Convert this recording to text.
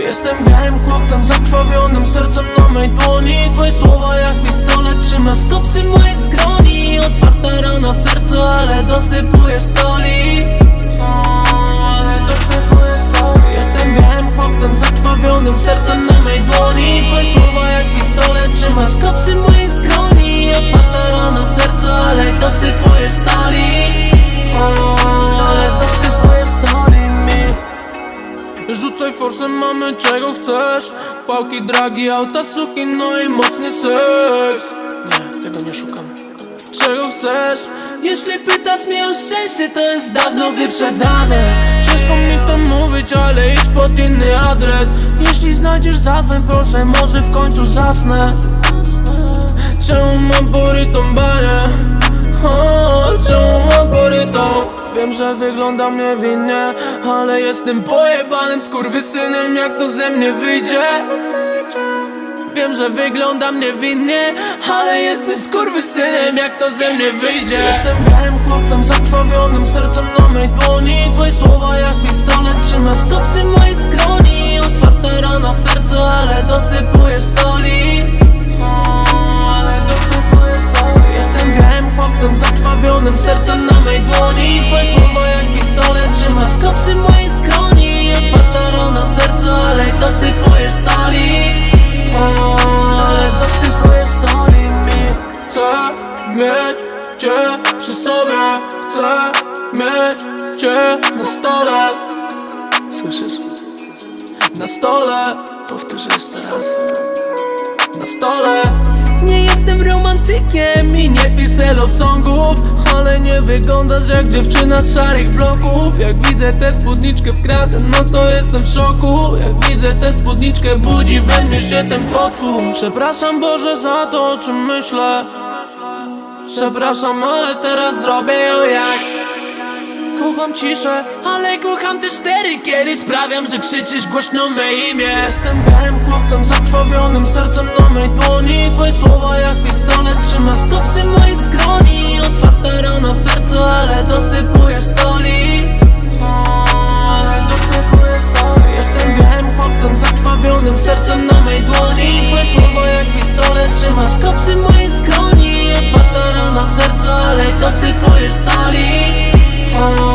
Jestem białym chłopcem, zakrwawionym sercem na mej dłoni. Twoje słowa jak pistolet, trzymasz kopsy mojej skroni. Otwarta rana w sercu, ale dosypujesz soli. Ale dosypujesz soli. Jestem białym chłopcem, zakrwawionym sercem na mej dłoni. Twoje słowa jak pistolet, trzymasz kopsy mojej Rzucaj forsem, mamy czego chcesz. Pałki, dragi, auta, suki, no i mocny seks. Nie, tego nie szukam. Czego chcesz? Jeśli pytasz mnie o szczęście, to jest dawno wyprzedane. Ciężko mi to mówić, ale idź pod inny adres. Jeśli znajdziesz zadzwoń, proszę, może w końcu zasnę. Czemu mam porytą banię? Wiem, że wyglądam niewinnie Ale jestem pojebanym skurwysynem. Jak to ze mnie wyjdzie? Wiem, że wyglądam niewinnie Ale jestem skurwysynem. Jak to ze mnie wyjdzie? Jestem białym chłopcem Zakrwawionym sercem na mej dłoni. Twoje słowa jak pistolet Trzymasz kopsy mojej skroni. Otwarta rana w sercu Ale dosypujesz soli. Ale dosypujesz soli. Jestem białym chłopcem zakrwawionym sercem na mej dłoni. Twoje słowa jak pistolet Trzymasz kopsy mojej skroni Otwarta rana w sercu Ale dosypujesz soli. O, ale dosypujesz soli mi. Chcę mieć cię przy sobie? Chcę mieć cię na stole? Słyszysz? Na stole. Powtórzę jeszcze raz. Na stole. Nie jestem romantykiem i nie love songów Ale nie wyglądasz jak dziewczyna z szarych bloków. Jak widzę tę spódniczkę w kratę, no to jestem w szoku. Jak widzę tę spódniczkę, budzi we mnie się ten potwór. Przepraszam Boże za to, o czym myślę. Przepraszam, ale teraz zrobię ją jak. Kocham ciszę, ale kocham też cztery. Kiedy sprawiam, że krzyczysz głośno me imię. Jestem białym chłopcem, zakrwawionym sercem na mej dłoni. Twoje słowa jak pistolet, trzymasz kopsy trzymasz kopsy mojej skroni Otwarta rana w sercu, ale dosypujesz soli. O,